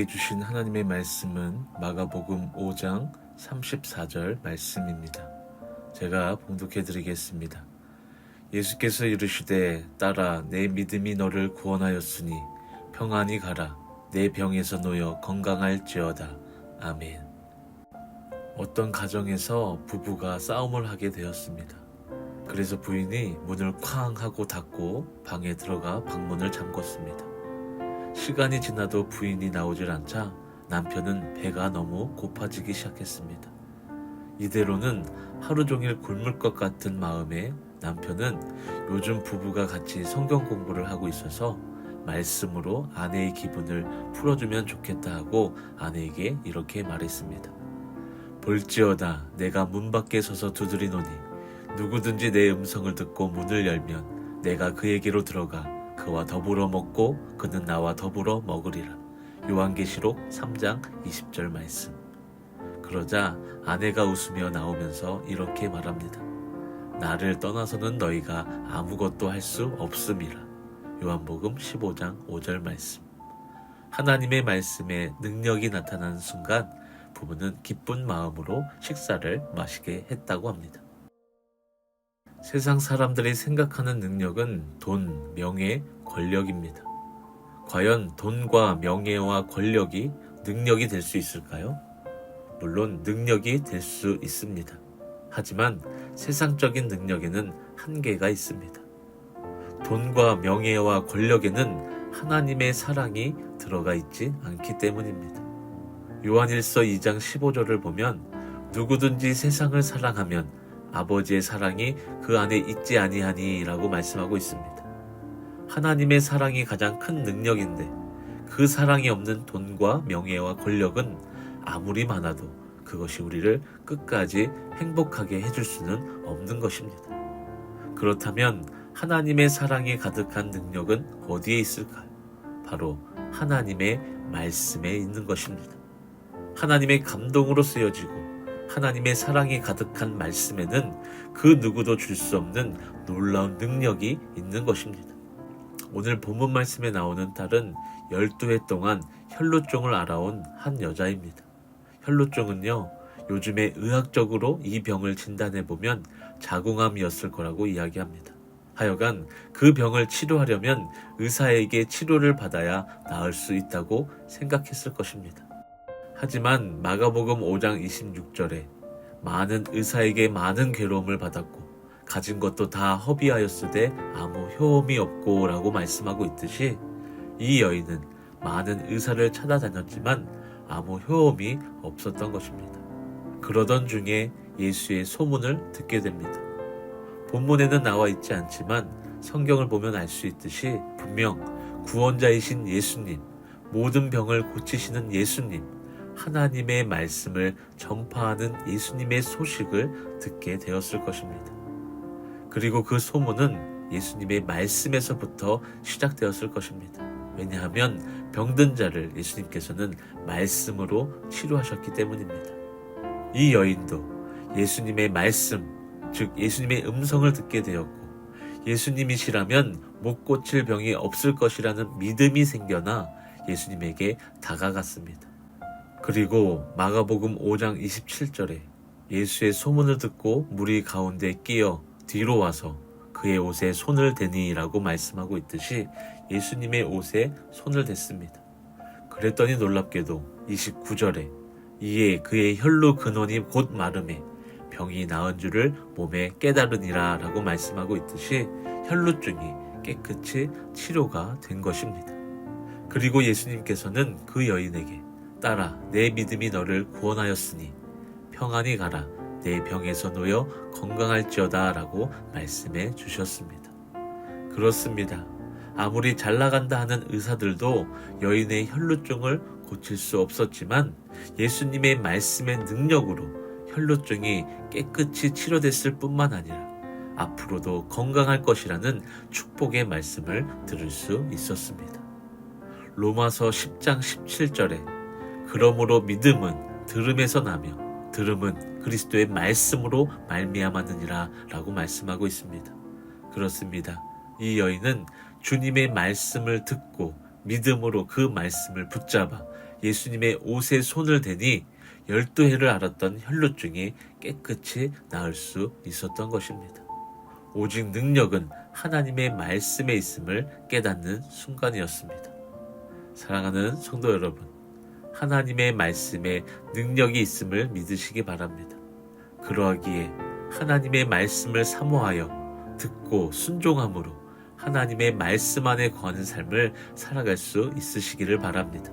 우리에게 주신 하나님의 말씀은 마가복음 5장 34절 말씀입니다. 제가 봉독해 드리겠습니다. 예수께서 이르시되 딸아 내 믿음이 너를 구원하였으니 평안히 가라 내 병에서 놓여 건강할지어다. 아멘. 어떤 가정에서 부부가 싸움을 하게 되었습니다. 그래서 부인이 문을 쾅 하고 닫고 방에 들어가 방문을 잠궜습니다. 시간이 지나도 부인이 나오질 않자 남편은 배가 너무 고파지기 시작했습니다. 이대로는 하루 종일 굶을 것 같은 마음에 남편은 요즘 부부가 같이 성경 공부를 하고 있어서 말씀으로 아내의 기분을 풀어주면 좋겠다 하고 아내에게 이렇게 말했습니다. 볼지어다 내가 문 밖에 서서 두드리노니 누구든지 내 음성을 듣고 문을 열면 내가 그에게로 들어가 그와 더불어 먹고 그는 나와 더불어 먹으리라. 요한계시록 3장 20절 말씀. 그러자 아내가 웃으며 나오면서 이렇게 말합니다. 나를 떠나서는 너희가 아무것도 할 수 없음이라. 요한복음 15장 5절 말씀. 하나님의 말씀에 능력이 나타나는 순간 부부는 기쁜 마음으로 식사를 마시게 했다고 합니다. 세상 사람들이 생각하는 능력은 돈, 명예, 권력입니다. 과연 돈과 명예와 권력이 능력이 될 수 있을까요? 물론 능력이 될 수 있습니다. 하지만 세상적인 능력에는 한계가 있습니다. 돈과 명예와 권력에는 하나님의 사랑이 들어가 있지 않기 때문입니다. 요한일서 2장 15절을 보면 누구든지 세상을 사랑하면 아버지의 사랑이 그 안에 있지 아니하니라고 말씀하고 있습니다. 하나님의 사랑이 가장 큰 능력인데 그 사랑이 없는 돈과 명예와 권력은 아무리 많아도 그것이 우리를 끝까지 행복하게 해줄 수는 없는 것입니다. 그렇다면 하나님의 사랑이 가득한 능력은 어디에 있을까요? 바로 하나님의 말씀에 있는 것입니다. 하나님의 감동으로 쓰여지고 하나님의 사랑이 가득한 말씀에는 그 누구도 줄 수 없는 놀라운 능력이 있는 것입니다. 오늘 본문 말씀에 나오는 딸은 12해 동안 혈루증을 알아온 한 여자입니다. 혈루증은요, 요즘에 의학적으로 이 병을 진단해 보면 자궁암이었을 거라고 이야기합니다. 하여간 그 병을 치료하려면 의사에게 치료를 받아야 나을 수 있다고 생각했을 것입니다. 하지만 마가복음 5장 26절에 많은 의사에게 많은 괴로움을 받았고 가진 것도 다 허비하였으되 아무 효험이 없고 라고 말씀하고 있듯이 이 여인은 많은 의사를 찾아다녔지만 아무 효험이 없었던 것입니다. 그러던 중에 예수의 소문을 듣게 됩니다. 본문에는 나와 있지 않지만 성경을 보면 알 수 있듯이 분명 구원자이신 예수님, 모든 병을 고치시는 예수님, 하나님의 말씀을 전파하는 예수님의 소식을 듣게 되었을 것입니다. 그리고 그 소문은 예수님의 말씀에서부터 시작되었을 것입니다. 왜냐하면 병든 자를 예수님께서는 말씀으로 치료하셨기 때문입니다. 이 여인도 예수님의 말씀, 즉 예수님의 음성을 듣게 되었고 예수님이시라면 못 고칠 병이 없을 것이라는 믿음이 생겨나 예수님에게 다가갔습니다. 그리고 마가복음 5장 27절에 예수의 소문을 듣고 무리 가운데 끼어 뒤로 와서 그의 옷에 손을 대니라고 말씀하고 있듯이 예수님의 옷에 손을 댔습니다. 그랬더니 놀랍게도 29절에 이에 그의 혈루 근원이 곧 마름에 병이 나은 줄을 몸에 깨달으니라 라고 말씀하고 있듯이 혈루증이 깨끗이 치료가 된 것입니다. 그리고 예수님께서는 그 여인에게 딸아 내 믿음이 너를 구원하였으니 평안히 가라 내 병에서 놓여 건강할지어다 라고 말씀해 주셨습니다. 그렇습니다. 아무리 잘 나간다 하는 의사들도 여인의 혈루증을 고칠 수 없었지만 예수님의 말씀의 능력으로 혈루증이 깨끗이 치료됐을 뿐만 아니라 앞으로도 건강할 것이라는 축복의 말씀을 들을 수 있었습니다. 로마서 10장 17절에 그러므로 믿음은 들음에서 나며 들음은 그리스도의 말씀으로 말미암았느니라 라고 말씀하고 있습니다. 그렇습니다. 이 여인은 주님의 말씀을 듣고 믿음으로 그 말씀을 붙잡아 예수님의 옷에 손을 대니 열두 해를 앓았던 혈루증이 깨끗이 나을 수 있었던 것입니다. 오직 능력은 하나님의 말씀에 있음을 깨닫는 순간이었습니다. 사랑하는 성도 여러분, 하나님의 말씀에 능력이 있음을 믿으시기 바랍니다. 그러하기에 하나님의 말씀을 사모하여 듣고 순종함으로 하나님의 말씀 안에 거하는 삶을 살아갈 수 있으시기를 바랍니다.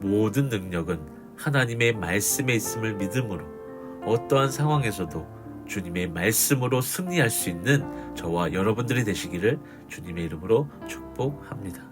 모든 능력은 하나님의 말씀에 있음을 믿음으로 어떠한 상황에서도 주님의 말씀으로 승리할 수 있는 저와 여러분들이 되시기를 주님의 이름으로 축복합니다.